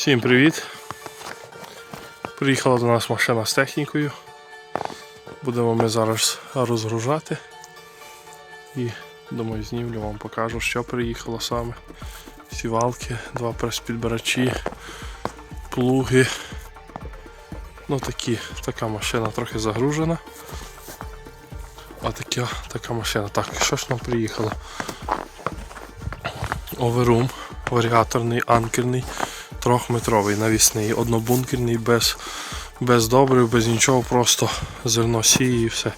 Всім привіт! Приїхала до нас машина з технікою. Будемо ми зараз розгружати. І думаю, знімлю вам покажу, що приїхало саме. Сівалки, два прес-підбирачі, плуги. Ну такі, така машина трохи загружена. А така, така машина. Так, що ж нам приїхало? Оверум, варіаторний, анкерний, трьохметровий, навісний, однобункерний, без, без добрив, без нічого, просто зерно сіє і все.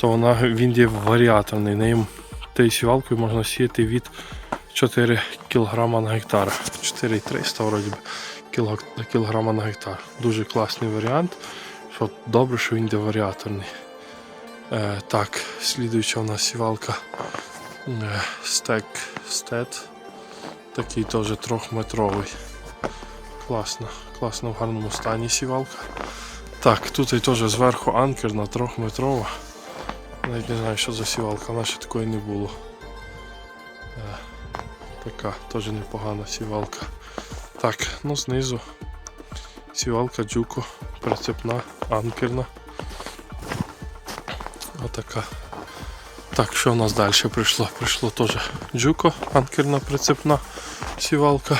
То вона, він є варіаторний. Ним тією сівалкою можна сіяти від 4 кг на гектар. 4,300 вроді кілограма на гектар. Дуже класний варіант. Що добре, що він є варіаторний. Е, так, слідуюча у нас сівалка е, стек стет. Такий теж трьохметровий. Класно, класно в гарному стані сівалка. Так, тут і теж зверху анкерна, трьохметрова. Навіть не знаю, що за сівалка, наче такої не було. Е, така теж непогана сівалка. Так, ну знизу сівалка джуко, прицепна, анкерна. Отака. Так, що у нас далі прийшло? Прийшло теж джуко, анкерна прицепна сівалка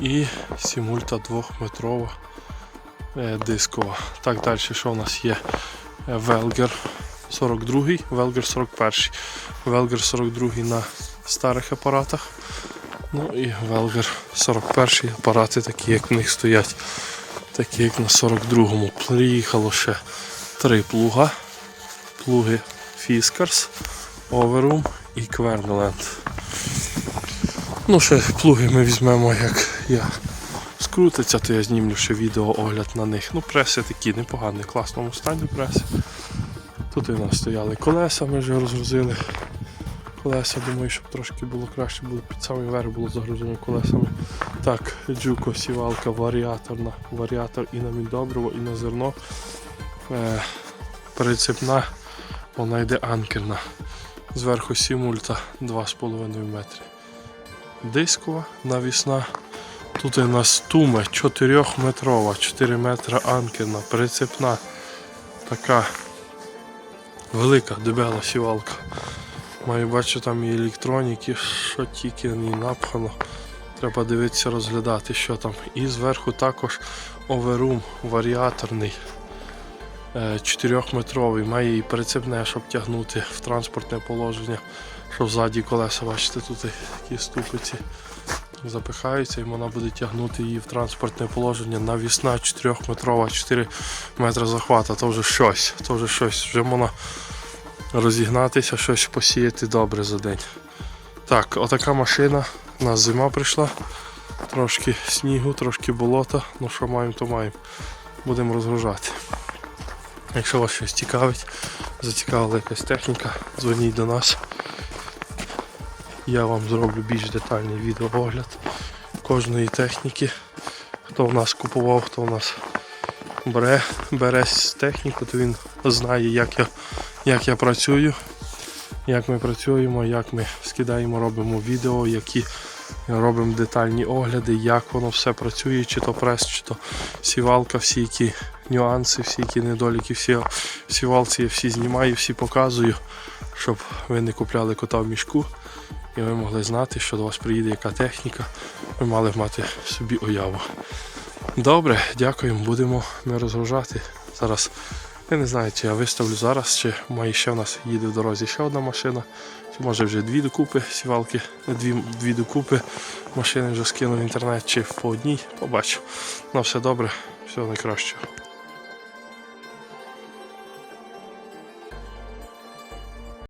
і сімульта двохметрова е, дискова. Так, далі що у нас є? Е, Велгер 42, Велгер 41. Велгер 42 на старих апаратах. Ну і Велгер 41 апарати, такі як в них стоять, такі як на 42-му. Приїхало ще три плуга. Плуги Fiskars, Overum і Квернеленд. Ну, ще плуги ми візьмемо, як я скрутиться, то я знімлю ще відео огляд на них. Ну, преси такі непогані, в класному стані преси. Тут у нас стояли колеса, ми вже розгрузили. Колеса, думаю, щоб трошки було краще, було під самий верх було загружено колесами. Так, джуко, сівалка, варіаторна, варіатор і на міндобриво, і на зерно. Е, прицепна, вона йде анкерна. Зверху сімульта 2,5 метри. Дискова навісна. Тут у нас туме 4-метрова, 4 метра анкерна, прицепна. Така велика дебела сівалка. Маю бачу там і електроніки, що тільки не напхано. Треба дивитися, розглядати, що там. І зверху також оверум варіаторний. 4-метровий, має і прицепне, щоб тягнути в транспортне положення, що ззаді колеса, бачите, тут такі ступиці запихаються і вона буде тягнути її в транспортне положення. Навісна 4-метрова, 4 метри захвата, то вже щось, то вже щось, вже можна розігнатися, щось посіяти добре за день. Так, отака машина, у нас зима прийшла, трошки снігу, трошки болота, ну що маємо, то маємо. Будемо розгружати. Якщо вас щось цікавить, зацікавила якась техніка, дзвоніть до нас. Я вам зроблю більш детальний відеоогляд кожної техніки. Хто в нас купував, хто в нас бере, бере техніку, то він знає, як я, як я працюю, як ми працюємо, як ми скидаємо, робимо відео, які робимо детальні огляди, як воно все працює, чи то прес, чи то сівалка, всі які нюанси, всі які недоліки, всі сівалці я всі знімаю, всі показую, щоб ви не купляли кота в мішку і ви могли знати, що до вас приїде яка техніка, ви мали мати собі уяву. Добре, дякуємо, будемо ми розгружати. Зараз я не знаю, чи я виставлю зараз, чи має ще в нас їде в дорозі ще одна машина, чи може вже дві докупи сівалки, дві, дві докупи машини вже скину в інтернет, чи по одній, побачу. Ну все добре, всього найкращого.